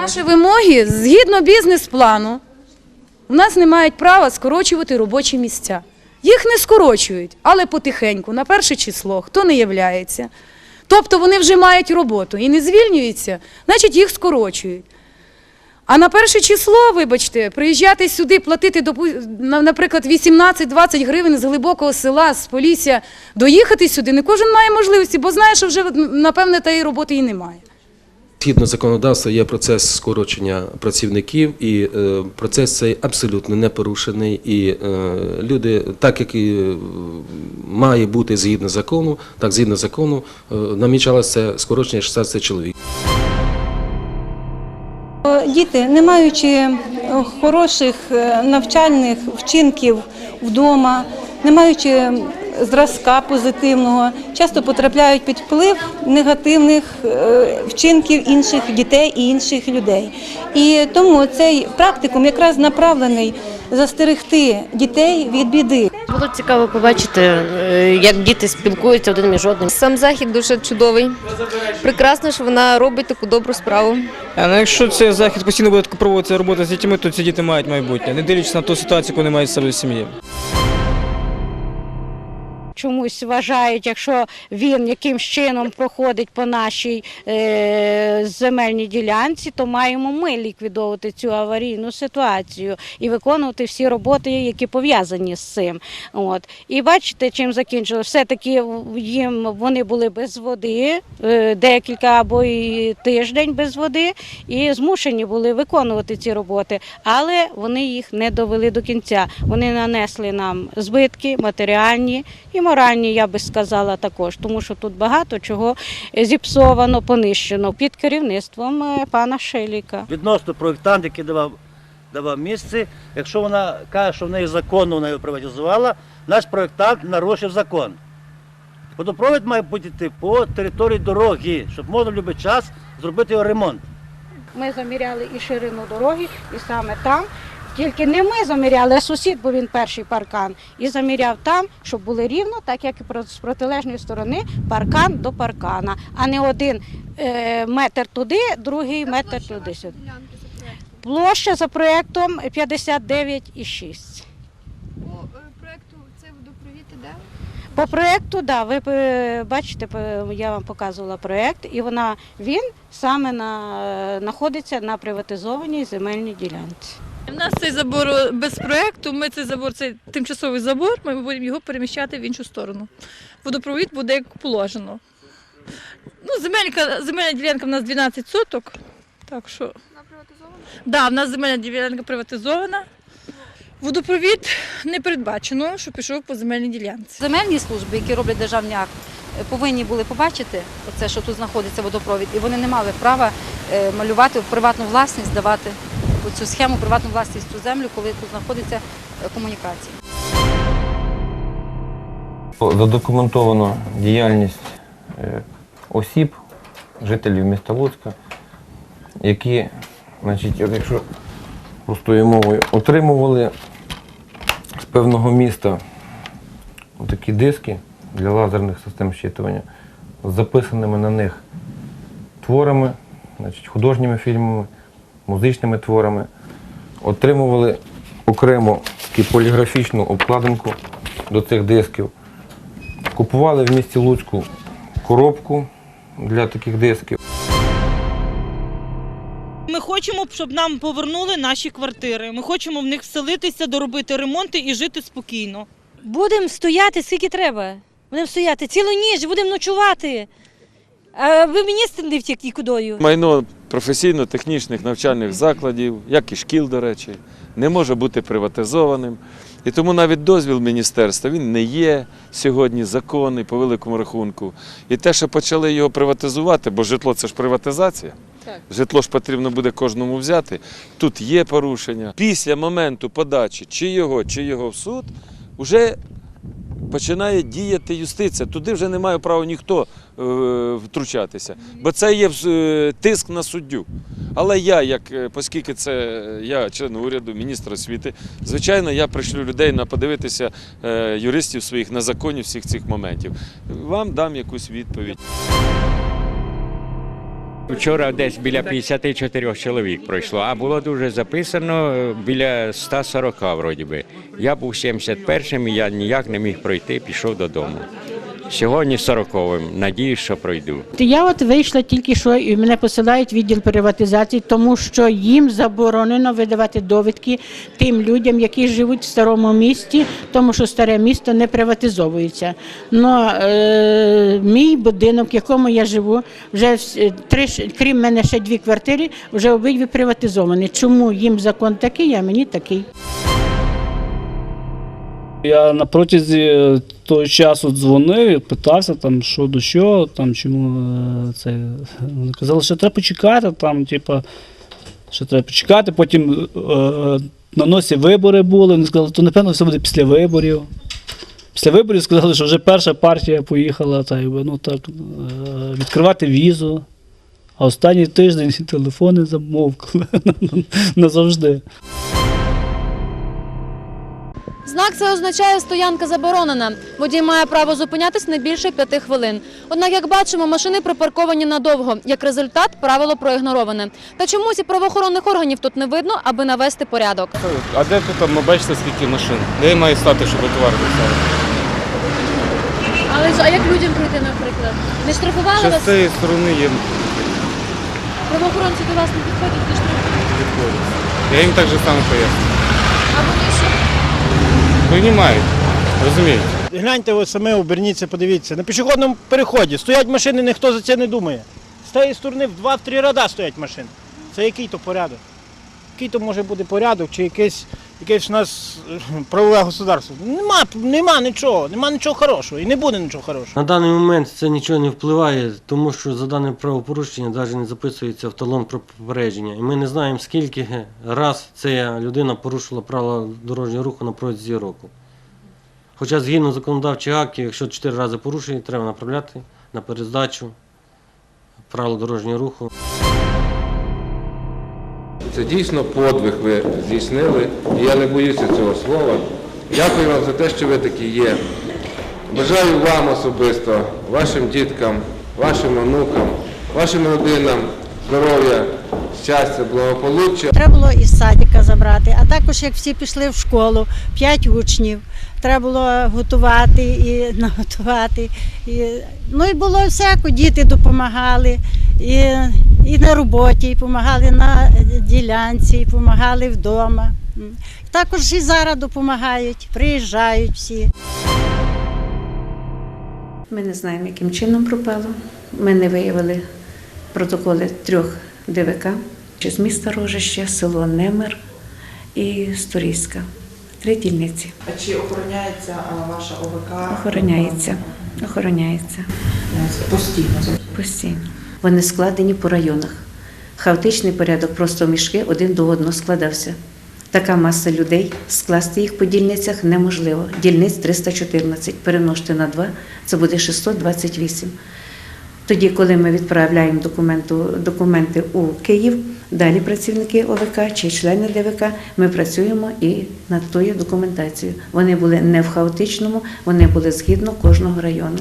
Наші вимоги згідно бізнес-плану, у нас не мають права скорочувати робочі місця. Їх не скорочують, але потихеньку, на перше число, хто не являється. Тобто вони вже мають роботу і не звільнюються, значить їх скорочують. А на перше число, вибачте, приїжджати сюди, платити, наприклад, 18-20 гривень з глибокого села, з Полісся, доїхати сюди, не кожен має можливості, бо знає, що вже, напевне, тієї роботи і немає. Згідно законодавства є процес скорочення працівників, і е, процес цей абсолютно не порушений. І е, люди, так як і е, має бути згідно закону, так згідно закону намічалося скорочення 16 чоловік. Діти, не маючи хороших навчальних вчинків вдома, не маючи зразка позитивного, часто потрапляють під вплив негативних е, вчинків інших дітей і інших людей. І тому цей практикум якраз направлений застерегти дітей від біди. Було цікаво побачити, е, як діти спілкуються один між одним. Сам захід дуже чудовий. Прекрасно, що вона робить таку добру справу. А ну, якщо цей захід постійно буде проводитися робота з дітьми, то ці діти мають майбутнє, не дивлячись на ту ситуацію, яку вони мають в себе в сім'ї. Чомусь вважають, якщо він якимсь чином проходить по нашій е, земельній ділянці, то маємо ми ліквідовувати цю аварійну ситуацію і виконувати всі роботи, які пов'язані з цим. От. І бачите, чим закінчилося. Все-таки їм вони були без води, е, декілька або і тиждень без води, і змушені були виконувати ці роботи, але вони їх не довели до кінця. Вони нанесли нам збитки матеріальні і моральні, я би сказала, також, тому що тут багато чого зіпсовано, понищено під керівництвом е, пана Шеліка. відносно проєктант, який давав, давав місце, якщо вона каже, що в неї законно вона його приватизувала, наш проєктант нарушив закон. Водопровід має бути йти по території дороги, щоб можна в будь-який час зробити його ремонт. Ми заміряли і ширину дороги, і саме там. Тільки не ми заміряли, а сусід, бо він перший паркан, і заміряв там, щоб було рівно, так як і з протилежної сторони паркан до паркана, а не один е, метр туди, другий метр туди сюди. Площа за проєктом 59,6. По е, проекту цей водопровід іде. По проєкту, да, ви е, бачите, е, я вам показувала проєкт, і вона він саме на, знаходиться на приватизованій земельній ділянці. У нас цей забор е, без проекту. Ми цей забор, цей тимчасовий забор, ми будемо його переміщати в іншу сторону. Водопровід буде як положено. Ну, земелька, земельна ділянка в нас 12 соток. Так що, Вона приватизована. да, в нас земельна ділянка приватизована. Водопровід не передбачено, що пішов по земельній ділянці. Земельні служби, які роблять державні акт, е, повинні були побачити оце, що тут знаходиться водопровід, і вони не мали права е, малювати в приватну власність, давати цю схему приватну власність цю землю, коли тут знаходиться е, комунікація. Задокументовано діяльність е, осіб, жителів міста Луцька, які, значить, якщо простою мовою, отримували з певного міста такі диски для лазерних систем щитування з записаними на них творами, значить, художніми фільмами, музичними творами, отримували окремо таку поліграфічну обкладинку до цих дисків. Купували в місті Луцьку коробку для таких дисків. Ми хочемо, щоб нам повернули наші квартири. Ми хочемо в них вселитися, доробити ремонти і жити спокійно. Будемо стояти скільки треба. Будемо стояти цілу ніч, будемо ночувати. А ви міністр не втік нікудою. Майно професійно-технічних навчальних закладів, як і шкіл, до речі, не може бути приватизованим. І тому навіть дозвіл міністерства він не є сьогодні законний по великому рахунку. І те, що почали його приватизувати, бо житло це ж приватизація. Житло ж потрібно буде кожному взяти. Тут є порушення. Після моменту подачі чи його, чи його в суд, вже починає діяти юстиція. Туди вже не має права ніхто е, втручатися, бо це є е, тиск на суддю. Але я, як е, оскільки це я член уряду, міністр освіти, звичайно, я пришлю людей на подивитися юристів своїх на законі всіх цих моментів. Вам дам якусь відповідь. Вчора десь біля 54 чоловік пройшло, а було дуже записано е, біля 140 вроді би. Я був 71-м і я ніяк не міг пройти, пішов додому. Сьогодні 40-м. Надіюсь, що пройду. Я от вийшла тільки що і мене посилають відділ приватизації, тому що їм заборонено видавати довідки тим людям, які живуть в старому місті, тому що старе місто не приватизовується. Но е, мій будинок, в якому я живу, вже три крім мене ще дві квартири, вже обидві приватизовані. Чому їм закон такий, а мені такий? Я на протязі е, того часу дзвонив і питався, там, що до чого, там, чому е, це. Казали, що треба почекати, там, типа, що треба почекати, потім е, на носі вибори були. Вони сказали, то напевно все буде після виборів. Після виборів сказали, що вже перша партія поїхала та, ну, так, е, відкривати візу. А останній тиждень телефони замовкли назавжди. Знак це означає стоянка заборонена. Водій має право зупинятись не більше п'яти хвилин. Однак, як бачимо, машини припарковані надовго. Як результат, правило проігнороване. Та чомусь і правоохоронних органів тут не видно, аби навести порядок. А де тут там, ну, бачите, скільки машин? Де має стати, щоб товар доставити? Але ж а як людям прийти, наприклад? Не штрафували Що вас? з цієї сторони є Правоохоронці до вас не підходять, не штрафують. відходи. Я їм так же само поясню. А вони що? Приймають, розуміють. Гляньте ви саме, оберніться, подивіться. На пішохідному переході стоять машини, ніхто за це не думає. З тієї сторони в два-три ряда стоять машини. Це який то порядок? Який то може бути порядок, чи якесь, якесь у нас е, правове государство? Нема, нема нічого, нема нічого хорошого і не буде нічого хорошого. На даний момент це нічого не впливає, тому що за дане правопорушення навіть не записується в талон про попередження. І ми не знаємо, скільки раз ця людина порушила правила дорожнього руху на протязі року. Хоча згідно законодавчих актів, якщо чотири рази порушує, треба направляти на перездачу правил дорожнього руху. Це дійсно подвиг ви здійснили, і я не боюся цього слова. Дякую вам за те, що ви такі є. Бажаю вам особисто, вашим діткам, вашим онукам, вашим родинам здоров'я, щастя, благополуччя. Треба було із садика забрати, а також як всі пішли в школу, п'ять учнів. Треба було готувати і наготувати. І, ну і було всяко, діти допомагали. І, і на роботі, і допомагали на ділянці, і допомагали вдома. Також і зараз допомагають, приїжджають всі. Ми не знаємо, яким чином пропало. Ми не виявили протоколи трьох ДВК з міста Рожище, село Немир і Сторійська. Три дільниці. А чи охороняється ваша ОВК? Охороняється. Охороняється. Постійно. Постійно. Вони складені по районах. Хаотичний порядок, просто мішки один до одного складався. Така маса людей, скласти їх по дільницях неможливо. Дільниць 314, перемножте на 2, це буде 628. Тоді, коли ми відправляємо документи у Київ, далі працівники ОВК чи члени ДВК, ми працюємо і над тою документацією. Вони були не в хаотичному, вони були згідно кожного району.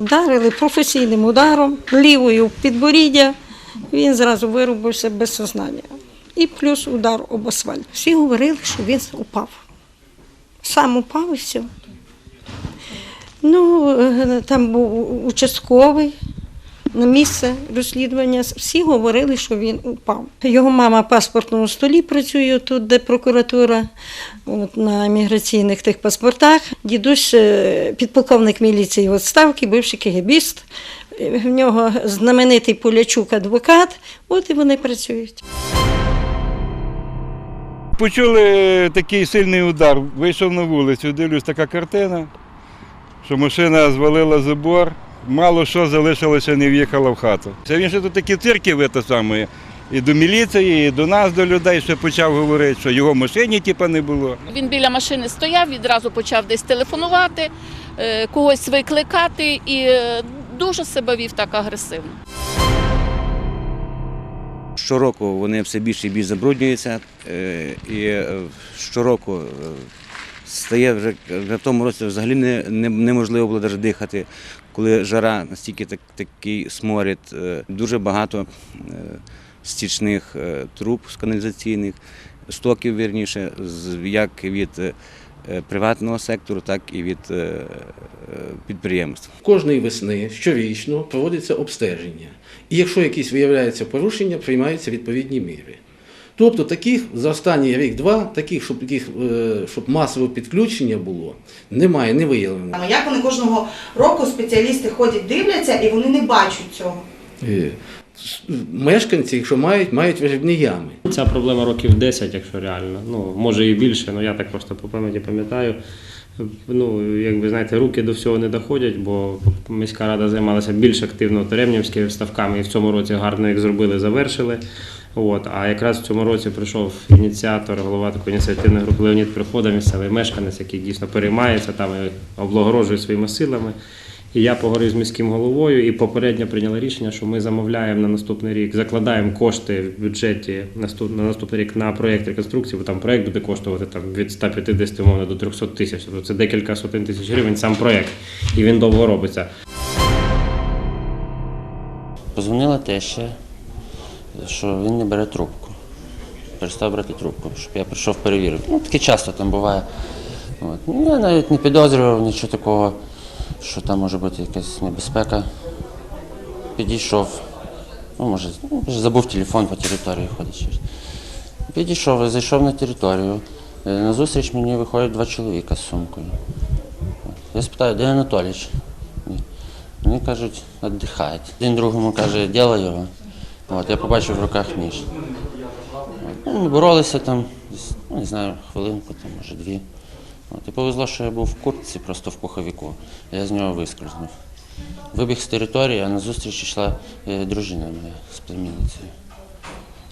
Вдарили професійним ударом, лівою в підборіддя. Він зразу вирубився без сознання. І плюс удар об асфальт. Всі говорили, що він упав. Сам упав і все. Ну, е, там був участковий на місце розслідування. Всі говорили, що він упав. Його мама в паспортному столі працює тут, де прокуратура, от, на міграційних тих паспортах. Дідусь е, підполковник міліції в відставки, бивший кегебіст. Е, В нього знаменитий Полячук адвокат. От і вони працюють. Почули такий сильний удар, вийшов на вулицю, дивлюсь, така картина, що машина звалила забор, мало що залишилося, не в'їхала в хату. Це він ще тут такі цирки в те саме. І до міліції, і до нас, до людей, ще почав говорити, що його в машині типа, не було. Він біля машини стояв, відразу почав десь телефонувати, е, когось викликати і е, дуже себе вів так агресивно. Щороку вони все більше і більше забруднюються, е, і щороку стає вже, в тому році взагалі не, не, неможливо було навіть дихати, коли жара, настільки так, такий сморід, е, дуже багато е, стічних е, труб з каналізаційних, стоків, вірніше, як від приватного сектору, так і від підприємств. Кожної весни щорічно проводиться обстеження. І якщо якісь виявляються порушення, приймаються відповідні міри. Тобто таких за останній рік-два, таких, щоб, таких, е, щоб масове підключення було, немає, не виявлено. Як вони кожного року спеціалісти ходять, дивляться і вони не бачать цього. Е, Мешканці, якщо мають, мають виживні ями. Ця проблема років 10, якщо реально. Ну, може і більше, але я так просто по пам'яті пам'ятаю. Ну, як ви знаєте, руки до всього не доходять, бо міська рада займалася більш активно Теремнівськими ставками і в цьому році гарно їх зробили, завершили. От, а якраз в цьому році прийшов ініціатор, голова такої ініціативної групи Леонід Прихода, місцевий мешканець, який дійсно переймається там і облагорожує своїми силами. І я поговорив з міським головою і попередньо прийняли рішення, що ми замовляємо на наступний рік, закладаємо кошти в бюджеті на наступний рік на проєкт реконструкції, бо там проєкт буде коштувати там, від 150 умовно до 300 тисяч. Тобто це декілька сотень тисяч гривень сам проєкт, і він довго робиться. Позвонила теща, що він не бере трубку. Перестав брати трубку, щоб я прийшов перевірив. Ну, таке часто там буває. От. Ну, Я навіть не підозрював нічого такого, що там може бути якась небезпека. Підійшов. Ну, може, ну, забув телефон по території ходить. Підійшов, зайшов на територію. Е, Назустріч мені виходять два чоловіка з сумкою. Я спитаю, де Анатолійович? Вони кажуть, віддихають. Один другому каже, діло його. От, я побачив в руках ніж. Ну, ми боролися там, ну, не знаю, хвилинку, там, може дві. От, і повезло, що я був в куртці, просто в пуховику. Я з нього вискользнув. Вибіг з території, а на зустріч йшла е, дружина моя з племінницею.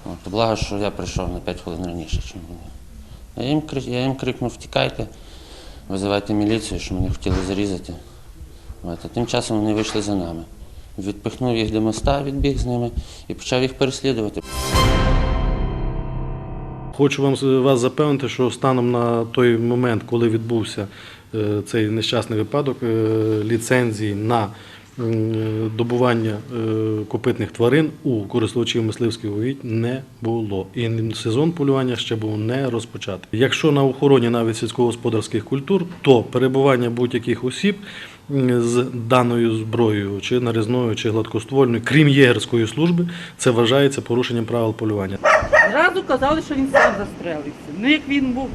От, благо, що я прийшов на 5 хвилин раніше, ніж вони. Я їм крикнув, втікайте, визивайте міліцію, що мене хотіли зарізати. От, а тим часом вони вийшли за нами. Відпихнув їх до моста, відбіг з ними і почав їх переслідувати. Хочу вам вас запевнити, що станом на той момент, коли відбувся е, цей нещасний випадок, е, ліцензії на добування е, копитних тварин у користувачів мисливських угідь не було. І сезон полювання ще був не розпочатий. Якщо на охороні навіть сільськогосподарських культур, то перебування будь-яких осіб з даною зброєю, чи наризною, чи гладкоствольною, крім єгерської служби, це вважається порушенням правил полювання. Зразу казали, що він сам застрелився. Ну як він був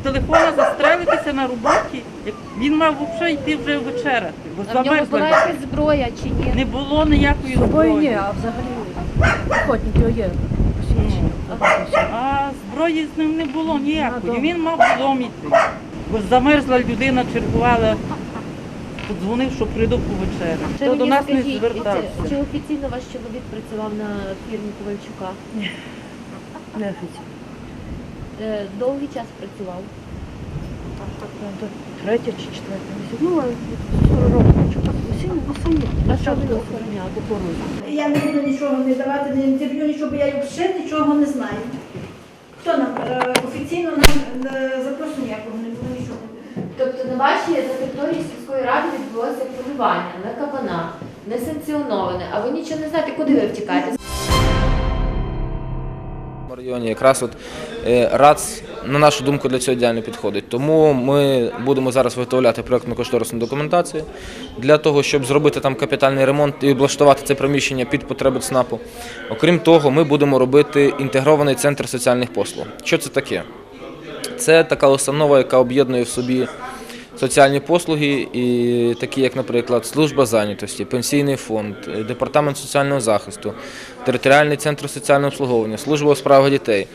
з телефона застрелитися на роботі, як він мав взагалі йти вже вечеряти. Бо А в нього замерзла була якась зброя чи ні? Не було ніякої Зброї зброї. ні, а взагалі охотник його є. А зброї з ним не було ніякої. Він мав додому йти. Бо замерзла людина, чергувала, подзвонив, що прийду по вечері. Це Хто до мені нас не скажіть, звертався. Чи офіційно ваш чоловік працював на фірмі Ковальчука? Ні. Не офіційно. Е, Довгий час працював. Третя чи четверта місяць. Ну, 40 років. А що ви охороняли? Я не буду нічого не давати на інтерв'ю, нічого, бо я взагалі нічого не знаю. Хто нам е, офіційно нам е, запросу ніякого не було нічого. Тобто на вашій на території сільської ради відбулося полювання на кабана, не санкціоноване, а ви нічого не знаєте, куди ви втікаєте? В районі якраз от е, РАЦ, на нашу думку, для цього ідеально підходить. Тому ми будемо зараз виготовляти проєктну кошторисну документацію для того, щоб зробити там капітальний ремонт і облаштувати це приміщення під потреби ЦНАПу. Окрім того, ми будемо робити інтегрований центр соціальних послуг. Що це таке? Це така установа, яка об'єднує в собі соціальні послуги, і такі, як, наприклад, служба зайнятості, пенсійний фонд, е, департамент соціального захисту, територіальний центр соціального обслуговування, служба у справах дітей.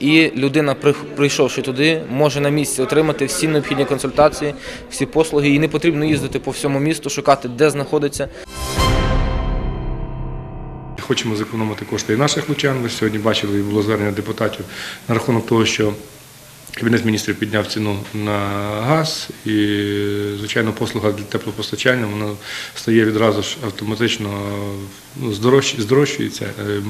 І людина, прийшовши туди, може на місці отримати всі необхідні консультації, всі послуги. Їй не потрібно їздити по всьому місту, шукати, де знаходиться. Хочемо зекономити кошти і наших лучан. Ви сьогодні бачили, і було звернення депутатів на рахунок того, що Кабінет міністрів підняв ціну на газ, і, звичайно, послуга для теплопостачання вона стає відразу ж автоматично ну, здорожчується. Е,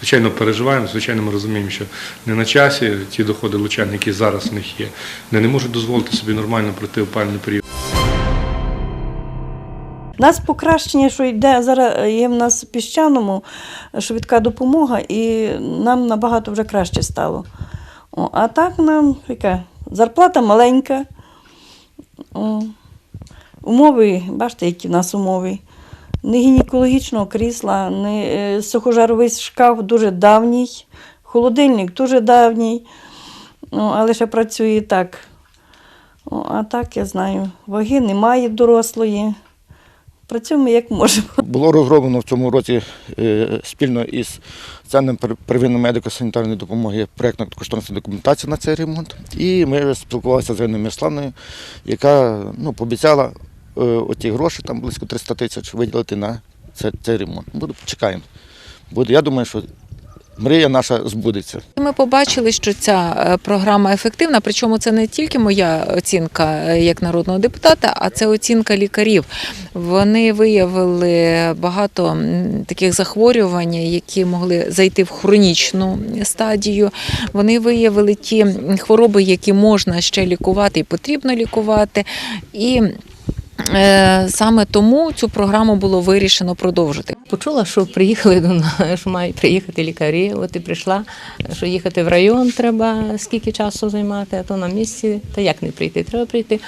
Звичайно, переживаємо, звичайно, ми розуміємо, що не на часі ті доходи лучан, які зараз в них є, вони не можуть дозволити собі нормально пройти опальний період. Нас покращення, що йде зараз є в нас в піщаному швидка допомога, і нам набагато вже краще стало. О, а так нам яка, зарплата маленька. О, умови, бачите, які в нас умови. Не гінекологічного крісла, не е, сухожаровий шкаф дуже давній, холодильник дуже давній, ну, але ще працює так. О, а так я знаю, ваги немає дорослої. Працюємо як можемо. Було розроблено в цьому році е, спільно із Центром первинної медико-санітарної допомоги проєктна кошторисна документація на цей ремонт. І ми спілкувалися з Іриною Мирославною, яка ну, пообіцяла е, оті гроші, там близько 300 тисяч, виділити на цей, цей ремонт. Буду, чекаємо. Буде, я думаю, що мрія наша збудеться. Ми побачили, що ця е, програма ефективна. Причому це не тільки моя оцінка е, як народного депутата, а це оцінка лікарів. Вони виявили багато таких захворювань, які могли зайти в хронічну стадію. Вони виявили ті хвороби, які можна ще лікувати і потрібно лікувати. І саме тому цю програму було вирішено продовжити. Почула, що приїхали до нас, що мають приїхати лікарі. От і прийшла, що їхати в район треба скільки часу займати, а то на місці. Та як не прийти? Треба прийти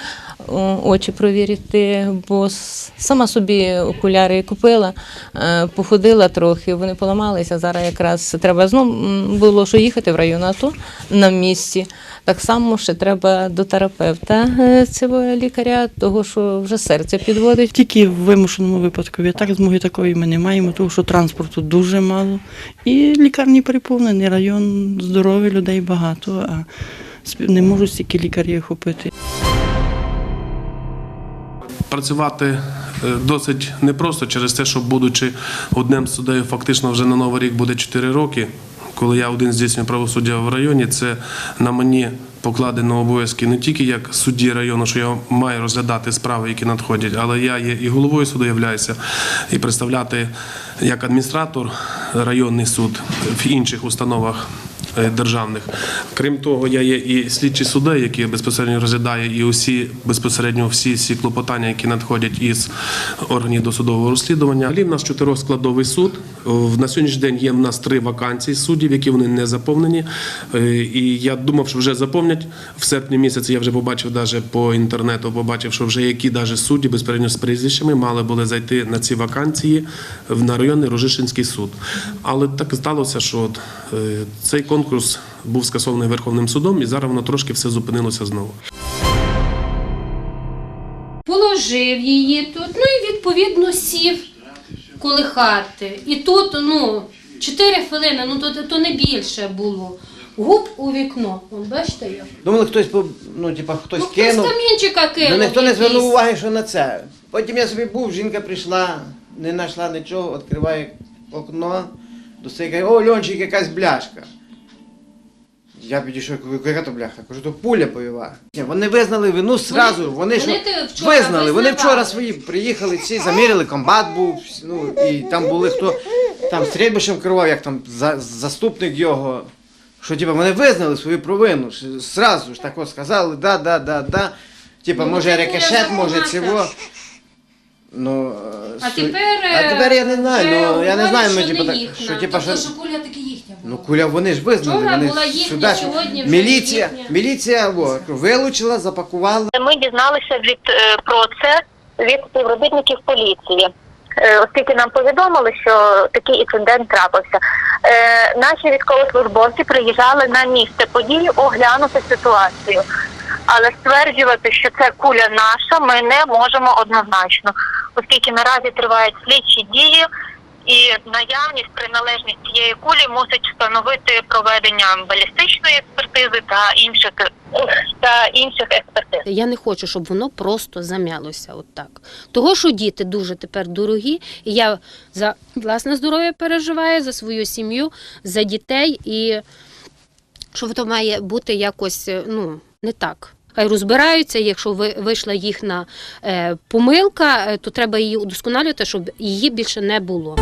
очі провірити, бо сама собі окуляри купила, е, походила трохи, вони поламалися. Зараз якраз треба знову було що їхати в район, а то на місці. Так само ще треба до терапевта е, цього лікаря, того що вже серце підводить. Тільки в вимушеному випадку. Так, змоги такої ми не маємо, тому що транспорту дуже мало. І лікарні переповнені, район здоровий, людей багато, а не можуть стільки лікарів охопити. Працювати е, досить непросто через те, що будучи одним суддею, фактично вже на новий рік буде 4 роки. Коли я один здійснюю правосуддя в районі, це на мені покладено обов'язки не тільки як судді району, що я маю розглядати справи, які надходять, але я є і головою суду являюся, і представляти як адміністратор районний суд в інших установах державних. Крім того, я є і слідчий суддя, який безпосередньо розглядає і усі безпосередньо всі ці клопотання, які надходять із органів досудового розслідування. Взагалі в нас чотирьохскладовий суд. На сьогоднішній день є в нас три вакансії суддів, які вони не заповнені. Е, І я думав, що вже заповнять в серпні місяці. Я вже побачив навіть по інтернету, побачив, що вже які навіть судді безпосередньо з прізвищами мали були зайти на ці вакансії на районний Рожишинський суд. Але так сталося, що е, цей конкурс був скасований Верховним судом, і зараз воно трошки все зупинилося знову. положив її тут, ну і відповідно сів колихати. І тут, ну, 4 хвилини, ну то, то не більше було. Губ у вікно. Вон, бачите як? Думали, хтось по- ну, типа, хтось Ну, хтось кинув. камінчика кинув Ну ніхто не звернув уваги, що на це. Потім я собі був, жінка прийшла, не знайшла нічого, відкриває окно, достає, о, Льончик, якась бляшка. Я підійшов, кажу, яка бляха? Кажу, то пуля бойова. Вони визнали вину сразу. Вони, ж вчора визнали. Вони вчора свої приїхали, всі заміряли, комбат був, ну і там були хто там стрільбищем керував, як там за, заступник його. Що типа вони визнали свою провину. що Сразу ж так от сказали, да, да, да, да. Типа, Ну, може це рикошет, може цього. Ну, е, А су- тепер, а тепер я не знаю, ну я не знаю, ну не так, що Тобто, що. що куля таки. Ну куля вони ж визнали, Вчора вони була їхня, сюди ж- сьогодні вже міліція, їхня. міліція о, вилучила, запакувала. Ми дізналися від е, про це від співробітників поліції. Е, Оскільки нам повідомили, що такий інцидент трапився, Е, наші військовослужбовці приїжджали на місце події оглянути ситуацію. Але стверджувати, що це куля наша, ми не можемо однозначно, оскільки наразі тривають слідчі дії, і наявність приналежність цієї кулі мусить встановити проведення балістичної експертизи та інших та інших експертиз. Я не хочу, щоб воно просто зам'ялося от так. Того, що діти дуже тепер дорогі, і я за власне здоров'я переживаю, за свою сім'ю, за дітей. І що то має бути якось е, ну, не так. Хай розбираються, якщо ви- вийшла їхня е, помилка, е, то треба її удосконалювати, щоб її більше не було.